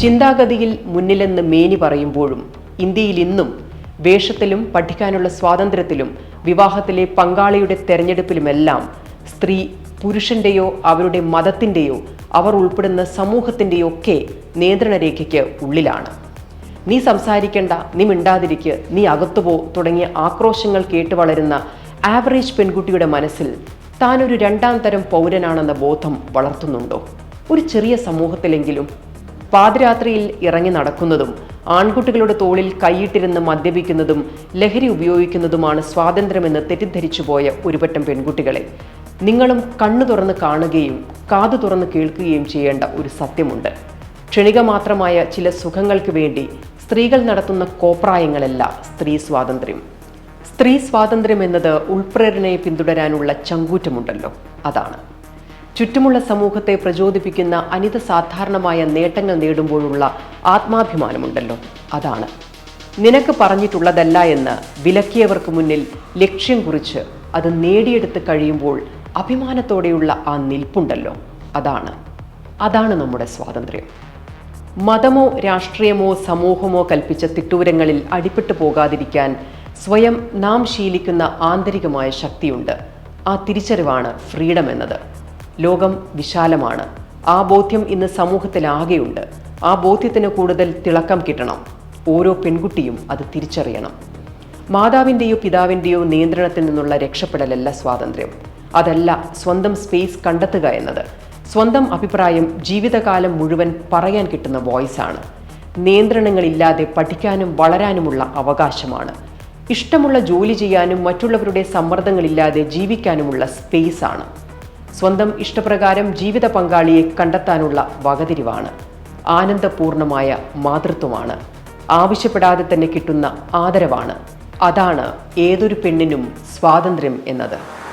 ചിന്താഗതിയിൽ മുന്നിലെന്ന് മേനി പറയുമ്പോഴും ഇന്ത്യയിൽ ഇന്നും വേഷത്തിലും പഠിക്കാനുള്ള സ്വാതന്ത്ര്യത്തിലും വിവാഹത്തിലെ പങ്കാളിയുടെ തെരഞ്ഞെടുപ്പിലുമെല്ലാം സ്ത്രീ പുരുഷന്റെയോ അവരുടെ മതത്തിന്റെയോ അവർ ഉൾപ്പെടുന്ന സമൂഹത്തിന്റെയോ ഒക്കെ നിയന്ത്രണരേഖയ്ക്ക് ഉള്ളിലാണ്. നീ സംസാരിക്കേണ്ട നീ മിണ്ടാതിരിക്ക് നീ അകത്തുപോ തുടങ്ങിയ ആക്രോശങ്ങൾ കേട്ട് വളരുന്ന ആവറേജ് പെൺകുട്ടിയുടെ മനസ്സിൽ താനൊരു രണ്ടാം തരം പൗരനാണെന്ന ബോധം വളർത്തുന്നുണ്ടോ? ഒരു ചെറിയ സമൂഹത്തിലെങ്കിലും പാതിരാത്രിയിൽ ഇറങ്ങി നടക്കുന്നതും ആൺകുട്ടികളുടെ തോളിൽ കൈയിട്ടിരുന്ന് മദ്യപിക്കുന്നതും ലഹരി ഉപയോഗിക്കുന്നതുമാണ് സ്വാതന്ത്ര്യമെന്ന് തെറ്റിദ്ധരിച്ചുപോയ ഒരുപറ്റം പെൺകുട്ടികളെ. നിങ്ങളും കണ്ണു തുറന്ന് കാണുകയും കാതു തുറന്ന് കേൾക്കുകയും ചെയ്യേണ്ട ഒരു സത്യമുണ്ട്. ക്ഷണിക മാത്രമായ ചില സുഖങ്ങൾക്ക് വേണ്ടി സ്ത്രീകൾ നടത്തുന്ന കോപ്രായങ്ങളല്ല സ്ത്രീ സ്വാതന്ത്ര്യം. സ്ത്രീ സ്വാതന്ത്ര്യം എന്നത് ഉൾപ്രേരണയെ പിന്തുടരാനുള്ള ചങ്കൂറ്റമുണ്ടല്ലോ. അതാണ്. ചുറ്റുമുള്ള സമൂഹത്തെ പ്രചോദിപ്പിക്കുന്ന അനിത സാധാരണമായ നേട്ടങ്ങൾ നേടുമ്പോഴുള്ള ആത്മാഭിമാനമുണ്ടല്ലോ. അതാണ്. നിനക്ക് പറഞ്ഞിട്ടുള്ളതല്ല എന്ന് വിലക്കിയവർക്ക് മുന്നിൽ ലക്ഷ്യം കുറിച്ച് അത് നേടിയെടുത്ത് കഴിയുമ്പോൾ അഭിമാനത്തോടെയുള്ള ആ നിൽപ്പുണ്ടല്ലോ. അതാണ്. അതാണ് നമ്മുടെ സ്വാതന്ത്ര്യം. മതമോ രാഷ്ട്രീയമോ സമൂഹമോ കൽപ്പിച്ച തിട്ടൂരങ്ങളിൽ അടിപ്പെട്ടു പോകാതിരിക്കാൻ സ്വയം നാം ശീലിക്കുന്ന ആന്തരികമായ ശക്തിയുണ്ട്. ആ തിരിച്ചറിവാണ് ഫ്രീഡം എന്നത്. ലോകം വിശാലമാണ്. ആ ബോധ്യം ഇന്ന് സമൂഹത്തിലാകെയുണ്ട്. ആ ബോധ്യത്തിന് കൂടുതൽ തിളക്കം കിട്ടണം. ഓരോ പെൺകുട്ടിയും അത് തിരിച്ചറിയണം. മാതാവിന്റെയോ പിതാവിന്റെയോ നിയന്ത്രണത്തിൽ നിന്നുള്ള രക്ഷപ്പെടലല്ല സ്വാതന്ത്ര്യം. അതല്ല സ്വന്തം സ്പേസ് കണ്ടെത്തുക എന്നത്. സ്വന്തം അഭിപ്രായം ജീവിതകാലം മുഴുവൻ പറയാൻ കിട്ടുന്ന വോയിസാണ് നിയന്ത്രണങ്ങളില്ലാതെ പഠിക്കാനും വളരാനുമുള്ള അവകാശമാണ്. ഇഷ്ടമുള്ള ജോലി ചെയ്യാനും മറ്റുള്ളവരുടെ സമ്മർദ്ദങ്ങളില്ലാതെ ജീവിക്കാനുമുള്ള സ്പേസ് ആണ്. സ്വന്തം ഇഷ്ടപ്രകാരം ജീവിത പങ്കാളിയെ കണ്ടെത്താനുള്ള വകതിരിവാണ്. ആനന്ദപൂർണമായ മാതൃത്വമാണ്. ആവശ്യപ്പെടാതെ തന്നെ കിട്ടുന്ന ആദരവാണ്. അതാണ് ഏതൊരു പെണ്ണിനും സ്വാതന്ത്ര്യം എന്നത്.